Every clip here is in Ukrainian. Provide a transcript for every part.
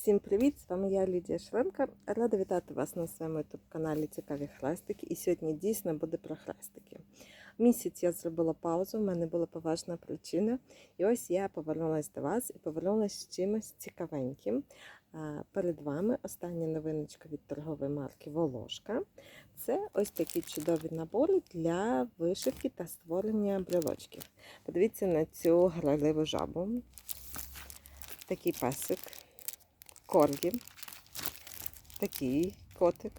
Всім привіт! З вами я Лідія Швенка. Рада вітати вас на своєму youtube каналі Цікаві хрестики. І сьогодні дійсно буде про хрестики. Місяць я зробила паузу, в мене була поважна причина. І ось я повернулася до вас і повернулася з чимось цікавеньким. Перед вами остання новиночка від торгової марки Волошка. Це ось такі чудові набори для вишивки та створення брелочків. Подивіться на цю грайливу жабу. Такий песик коргі. Такий котик.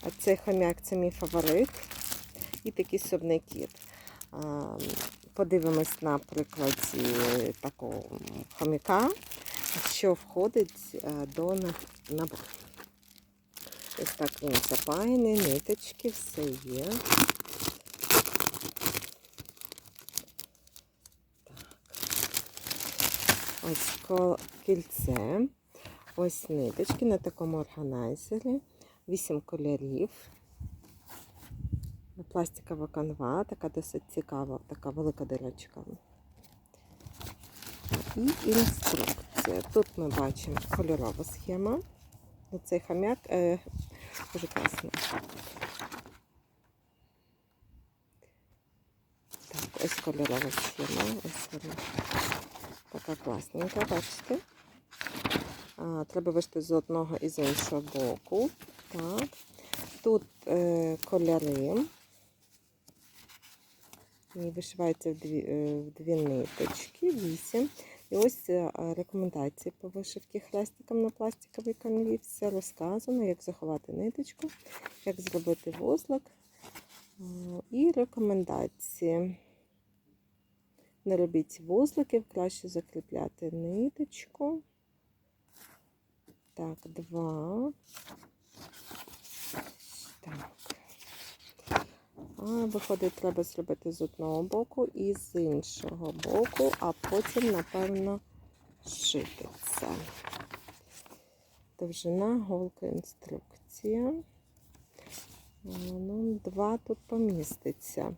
А цей хомяк це мій фаворит. І такий собний кіт. Подивимось на прикладі такого хомяка, що входить е, до набору. Ось так він запаяний, ниточки, все є. Ось кільце, ось ниточки на такому органайзері, 8 кольорів. Пластикова канва, така досить цікава, така велика дирочка. І інструкція. Тут ми бачимо кольорова схема. Оцей хам'як е, дуже класний. Так, ось кольорова схема. Ось вона. Така класненька, бачите? А, Треба вишити з одного і з іншого боку. Так. Тут е, кольори. І вишивається в дві, е, в дві ниточки, вісім. І ось е, рекомендації по вишивці хрестиком на пластиковій канві. Все розказано, як заховати ниточку, як зробити вузлик. І рекомендації. Не робіть вузликів, краще закріпляти ниточку. Так, два. Так. А, виходить, треба зробити з одного боку і з іншого боку, а потім, напевно, шити це. Довжина, голка, інструкція. Ну, Два тут поміститься.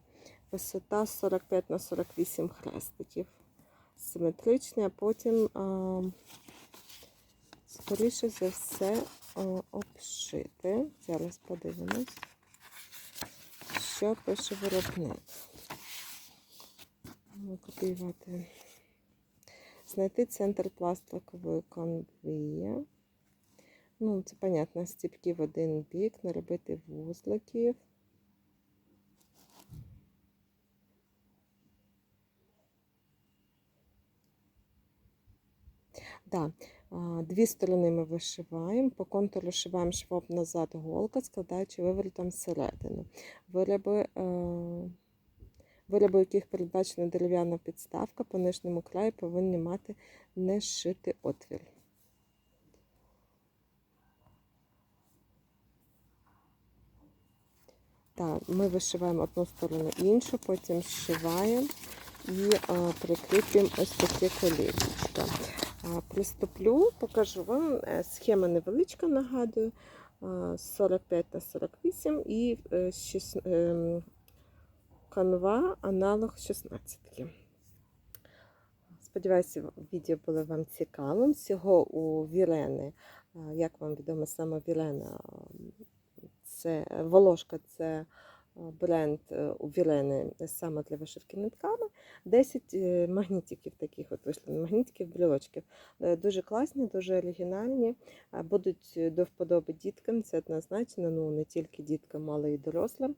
Висота 45 на 48 хрестиків. Симетричний, а потім, а, скоріше за все, а, обшити. Зараз подивимось, що пише виробник. Копіювати. Знайти центр пластикової конвії. Ну, це, понятно, стіпки в один бік, не робити вузликів. Да. Дві сторони ми вишиваємо, по контуру шиваємо швом назад голка, складаючи виворотом всередину. Вироби, е, вироби, яких передбачена дерев'яна підставка, по нижньому краю повинні мати не зшитий отвір. Так, Ми вишиваємо одну сторону іншу, потім зшиваємо і а, прикріплюємо ось таке колечко. Приступлю, покажу вам. Е, схема невеличка, нагадую, 45 на 48 і е, ем, канва аналог 16. Сподіваюся, відео було вам цікавим. Всього у Вірени, як вам відомо, саме Вірена, це волошка це бренд у Вірени саме для вишивки нитками. 10 е, магнітиків таких от вийшли, магнітиків, брілочків. Е, дуже класні, дуже оригінальні, будуть до вподоби діткам, це однозначно, ну не тільки діткам, але й дорослим.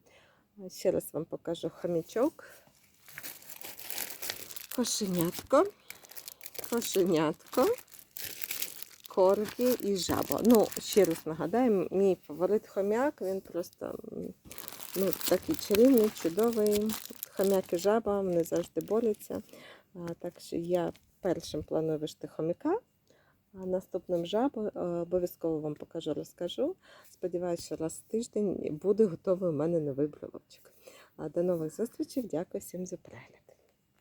Ще раз вам покажу хамічок, кошенятко, кошенятко, коргі і жаба. Ну, ще раз нагадаю, мій фаворит хомяк, він просто ну, такий чарівний, чудовий. Хомяки жаба, вони завжди боляться. Так що я першим планую вишити хомяка, а наступним жабу обов'язково вам покажу, розкажу. Сподіваюся, що раз в тиждень буде готовий у мене новий брелочок. До нових зустрічей. Дякую всім за перегляд.